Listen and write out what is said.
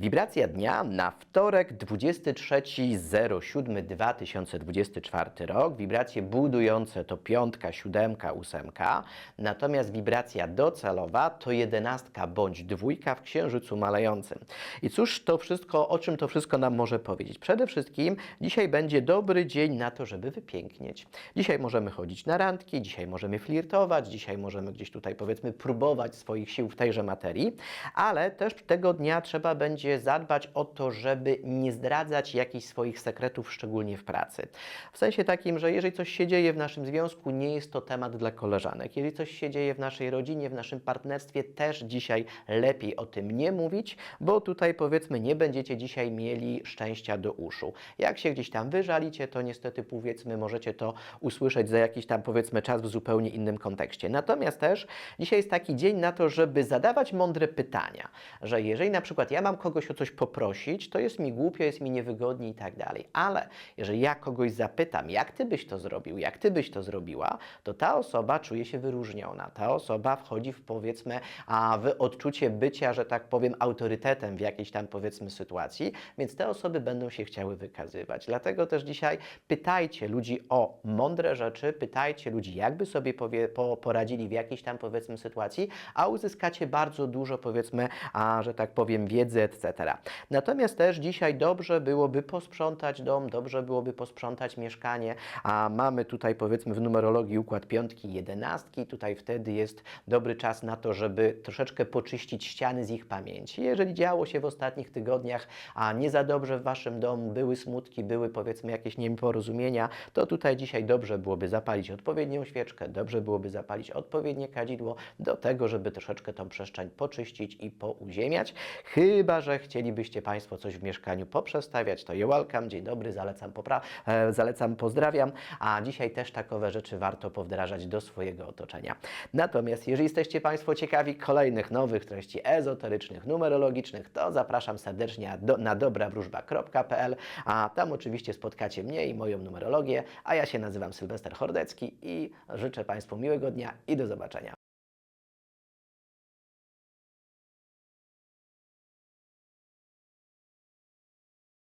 Wibracja dnia na wtorek 23.07.2024 rok. Wibracje budujące to piątka, siódemka, ósemka. Natomiast wibracja docelowa to jedenastka bądź dwójka w księżycu malejącym. I cóż to wszystko, o czym to wszystko nam może powiedzieć? Przede wszystkim dzisiaj będzie dobry dzień na to, żeby wypięknieć. Dzisiaj możemy chodzić na randki, dzisiaj możemy flirtować, dzisiaj możemy gdzieś tutaj powiedzmy próbować swoich sił w tejże materii, ale też tego dnia trzeba będzie zadbać o to, żeby nie zdradzać jakichś swoich sekretów, szczególnie w pracy. W sensie takim, że jeżeli coś się dzieje w naszym związku, nie jest to temat dla koleżanek. Jeżeli coś się dzieje w naszej rodzinie, w naszym partnerstwie, też dzisiaj lepiej o tym nie mówić, bo tutaj powiedzmy nie będziecie dzisiaj mieli szczęścia do uszu. Jak się gdzieś tam wyżalicie, to niestety powiedzmy możecie to usłyszeć za jakiś tam powiedzmy czas w zupełnie innym kontekście. Natomiast też dzisiaj jest taki dzień na to, żeby zadawać mądre pytania, że jeżeli na przykład ja mam kogoś o coś poprosić, to jest mi głupio, jest mi niewygodnie i tak dalej. Ale jeżeli ja kogoś zapytam, jak ty byś to zrobił, jak ty byś to zrobiła, to ta osoba czuje się wyróżniona. Ta osoba wchodzi w powiedzmy a w odczucie bycia, że tak powiem, autorytetem w jakiejś tam powiedzmy sytuacji, więc te osoby będą się chciały wykazywać. Dlatego też dzisiaj pytajcie ludzi o mądre rzeczy, pytajcie ludzi, jakby sobie powie, po, poradzili w jakiejś tam powiedzmy sytuacji, a uzyskacie bardzo dużo powiedzmy, a że tak powiem, wiedzy, etc. Natomiast też dzisiaj dobrze byłoby posprzątać dom, dobrze byłoby posprzątać mieszkanie, a mamy tutaj powiedzmy w numerologii układ piątki, jedenastki, tutaj wtedy jest dobry czas na to, żeby troszeczkę poczyścić ściany z ich pamięci. Jeżeli działo się w ostatnich tygodniach, a nie za dobrze w Waszym domu, były smutki, były powiedzmy jakieś nieporozumienia, to tutaj dzisiaj dobrze byłoby zapalić odpowiednią świeczkę, dobrze byłoby zapalić odpowiednie kadzidło do tego, żeby troszeczkę tą przestrzeń poczyścić i pouziemiać. Chyba, że chcielibyście Państwo coś w mieszkaniu poprzestawiać, to you welcome, dzień dobry, zalecam, popra- e, zalecam, pozdrawiam, a dzisiaj też takowe rzeczy warto powdrażać do swojego otoczenia. Natomiast jeżeli jesteście Państwo ciekawi kolejnych nowych treści ezoterycznych, numerologicznych, to zapraszam serdecznie do, na dobrawróżba.pl, a tam oczywiście spotkacie mnie i moją numerologię, a ja się nazywam Sylwester Hordecki i życzę Państwu miłego dnia i do zobaczenia.